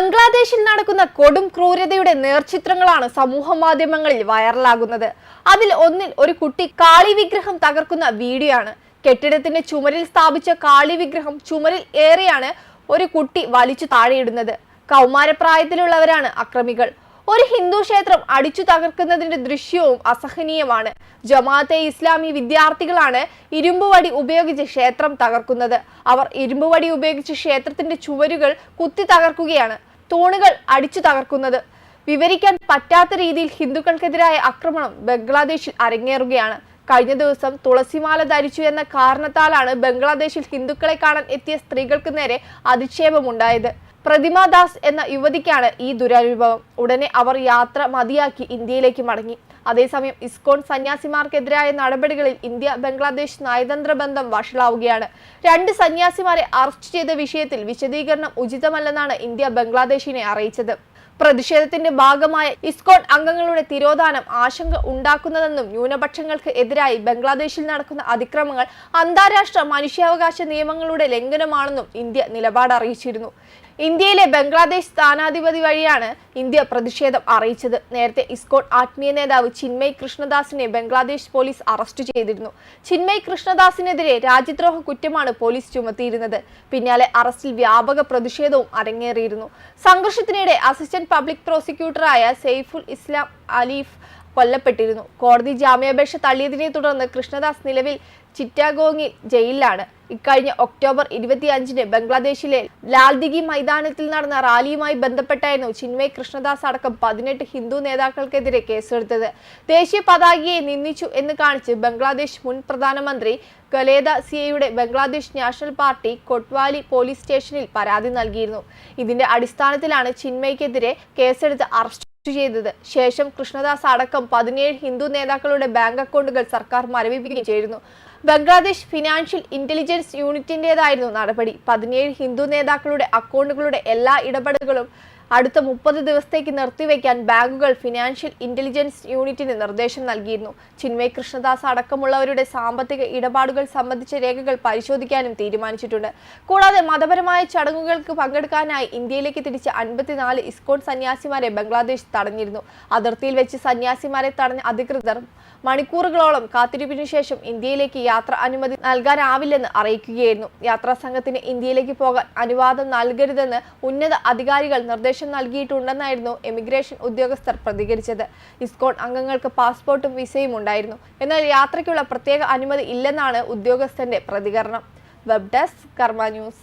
ബംഗ്ലാദേശിൽ നടക്കുന്ന കൊടും ക്രൂരതയുടെ നേർചിത്രങ്ങളാണ് സമൂഹ മാധ്യമങ്ങളിൽ വൈറലാകുന്നത്. അതിൽ ഒന്നിൽ ഒരു കുട്ടി കാളി വിഗ്രഹം തകർക്കുന്ന വീഡിയോ ആണ് കെട്ടിടത്തിന്റെ ചുമരിൽ സ്ഥാപിച്ച കാളി വിഗ്രഹം ചുമരിൽ ഏറെയാണ് ഒരു കുട്ടി വലിച്ചു താഴെയിടുന്നത്. കൗമാരപ്രായത്തിലുള്ളവരാണ് അക്രമികൾ. ഒരു ഹിന്ദു ക്ഷേത്രം അടിച്ചു തകർക്കുന്നതിന്റെ ദൃശ്യവും അസഹനീയമാണ്. ജമാഅത്തെ ഇസ്ലാമി വിദ്യാർത്ഥികളാണ് ഇരുമ്പുവടി ഉപയോഗിച്ച് ക്ഷേത്രം തകർക്കുന്നത്. അവർ ഇരുമ്പുവടി ഉപയോഗിച്ച് ക്ഷേത്രത്തിന്റെ ചുവരുകൾ കുത്തി തകർക്കുകയാണ്. തൂണുകൾ അടിച്ചു തകർക്കുന്നത്. വിവരിക്കാൻ പറ്റാത്ത രീതിയിൽ ഹിന്ദുക്കൾക്കെതിരായ ആക്രമണം ബംഗ്ലാദേശിൽ അരങ്ങേറുകയാണ്. കഴിഞ്ഞ ദിവസം തുളസിമാല ധരിച്ചു എന്ന കാരണത്താലാണ് ബംഗ്ലാദേശിൽ ഹിന്ദുക്കളെ കാണാൻ എത്തിയ സ്ത്രീകൾക്ക് നേരെ അധിക്ഷേപമുണ്ടായത്. പ്രതിമ ദാസ് എന്ന യുവതിക്കാണ് ഈ ദുരനുഭവം ഉടനെ അവർ യാത്ര മതിയാക്കി ഇന്ത്യയിലേക്ക് മടങ്ങി. അതേസമയം ഇസ്കോൺ സന്യാസിമാർക്കെതിരായ നടപടികളിൽ ഇന്ത്യ ബംഗ്ലാദേശ് നയതന്ത്ര ബന്ധം വഷളാവുകയാണ്. രണ്ട് സന്യാസിമാരെ അറസ്റ്റ് ചെയ്ത വിഷയത്തിൽ വിശദീകരണം ഉചിതമല്ലെന്നാണ് ഇന്ത്യ ബംഗ്ലാദേശിനെ അറിയിച്ചത്. പ്രതിഷേധത്തിന്റെ ഭാഗമായ ഇസ്കോൺ അംഗങ്ങളുടെ തിരോധാനം ആശങ്ക ഉണ്ടാക്കുന്നതെന്നും ന്യൂനപക്ഷങ്ങൾക്ക് എതിരായി ബംഗ്ലാദേശിൽ നടക്കുന്ന അതിക്രമങ്ങൾ അന്താരാഷ്ട്ര മനുഷ്യാവകാശ നിയമങ്ങളുടെ ലംഘനമാണെന്നും ഇന്ത്യ നിലപാട് അറിയിച്ചിരുന്നു. ഇന്ത്യയിലെ ബംഗ്ലാദേശ് സ്ഥാനാധിപതി വഴിയാണ് ഇന്ത്യ പ്രതിഷേധം അറിയിച്ചത്. നേരത്തെ ഇസ്കോൺ ആത്മീയ നേതാവ് ചിന്മയ് കൃഷ്ണദാസിനെ ബംഗ്ലാദേശ് പോലീസ് അറസ്റ്റ് ചെയ്തിരുന്നു. ചിന്മയ് കൃഷ്ണദാസിനെതിരെ രാജ്യദ്രോഹ കുറ്റമാണ് പോലീസ് ചുമത്തിയിരുന്നത്. പിന്നാലെ അറസ്റ്റിൽ വ്യാപക പ്രതിഷേധവും അരങ്ങേറിയിരുന്നു. സംഘർഷത്തിനിടെ അസിസ്റ്റന്റ് പബ്ലിക് പ്രോസിക്യൂട്ടറായ സെയ്ഫുൽ ഇസ്ലാം അലീഫ് കൊല്ലപ്പെട്ടിരുന്നു. കോടതി ജാമ്യാപേക്ഷ തള്ളിയതിനെ തുടർന്ന് കൃഷ്ണദാസ് നിലവിൽ ചിറ്റാഗോങ്ങിൽ ജയിലിലാണ്. ഇക്കഴിഞ്ഞ ഒക്ടോബർ ഇരുപത്തിയഞ്ചിന് ബംഗ്ലാദേശിലെ ലാൽദിഗി മൈതാനത്തിൽ നടന്ന റാലിയുമായി ബന്ധപ്പെട്ടായിരുന്നു ചിന്മയ് കൃഷ്ണദാസ് അടക്കം പതിനെട്ട് ഹിന്ദു നേതാക്കൾക്കെതിരെ കേസെടുത്തത്. ദേശീയ പതാകയെ നിന്ദിച്ചു എന്ന് കാണിച്ച് ബംഗ്ലാദേശ് മുൻ പ്രധാനമന്ത്രി Khaleda സിയയുടെ Bangladesh national party Kotwali police സ്റ്റേഷനിൽ പരാതി നൽകിയിരുന്നു. ഇതിന്റെ അടിസ്ഥാനത്തിലാണ് ചിന്മയ്ക്കെതിരെ കേസെടുത്ത് അറസ്റ്റ് ചെയ്തത്. ശേഷം കൃഷ്ണദാസ് അടക്കം പതിനേഴ് ഹിന്ദു നേതാക്കളുടെ ബാങ്ക് അക്കൗണ്ടുകൾ സർക്കാർ മരവിപ്പിക്കുകയും ചെയ്തിരുന്നു. ബംഗ്ലാദേശ് ഫിനാൻഷ്യൽ ഇന്റലിജൻസ് യൂണിറ്റിന്റേതായിരുന്നു നടപടി. പതിനേഴ് ഹിന്ദു നേതാക്കളുടെ അക്കൗണ്ടുകളുടെ എല്ലാ ഇടപെടലുകളും അടുത്ത മുപ്പത് ദിവസത്തേക്ക് നിർത്തിവെക്കാൻ ബാങ്കുകൾ ഫിനാൻഷ്യൽ ഇന്റലിജൻസ് യൂണിറ്റിന് നിർദ്ദേശം നൽകിയിരുന്നു. ചിന്മയ് കൃഷ്ണദാസ് അടക്കമുള്ളവരുടെ സാമ്പത്തിക ഇടപാടുകൾ സംബന്ധിച്ച രേഖകൾ പരിശോധിക്കാനും തീരുമാനിച്ചിട്ടുണ്ട്. കൂടാതെ മതപരമായ ചടങ്ങുകൾക്ക് പങ്കെടുക്കാനായി ഇന്ത്യയിലേക്ക് തിരിച്ച അൻപത്തിനാല് ഇസ്കോൺ സന്യാസിമാരെ ബംഗ്ലാദേശ് തടഞ്ഞിരുന്നു. അതിർത്തിയിൽ വെച്ച് സന്യാസിമാരെ തടഞ്ഞ അധികൃതർ മണിക്കൂറുകളോളം കാത്തിരിപ്പിനു ശേഷം ഇന്ത്യയിലേക്ക് യാത്ര അനുമതി നൽകാനാവില്ലെന്ന് അറിയിക്കുകയായിരുന്നു. യാത്രാ സംഘത്തിന് ഇന്ത്യയിലേക്ക് പോകാൻ അനുവാദം നൽകരുതെന്ന് ഉന്നത അധികാരികൾ നിർദ്ദേശം നൽകിയിട്ടുണ്ടെന്നായിരുന്നു എമിഗ്രേഷൻ ഉദ്യോഗസ്ഥർ പ്രതികരിച്ചത്. ഇസ്കോൺ അംഗങ്ങൾക്ക് പാസ്പോർട്ടും വിസയും ഉണ്ടായിരുന്നു. എന്നാൽ യാത്രയ്ക്കുള്ള പ്രത്യേക അനുമതി ഇല്ലെന്നാണ് ഉദ്യോഗസ്ഥന്റെ പ്രതികരണം. Web desk Karma news.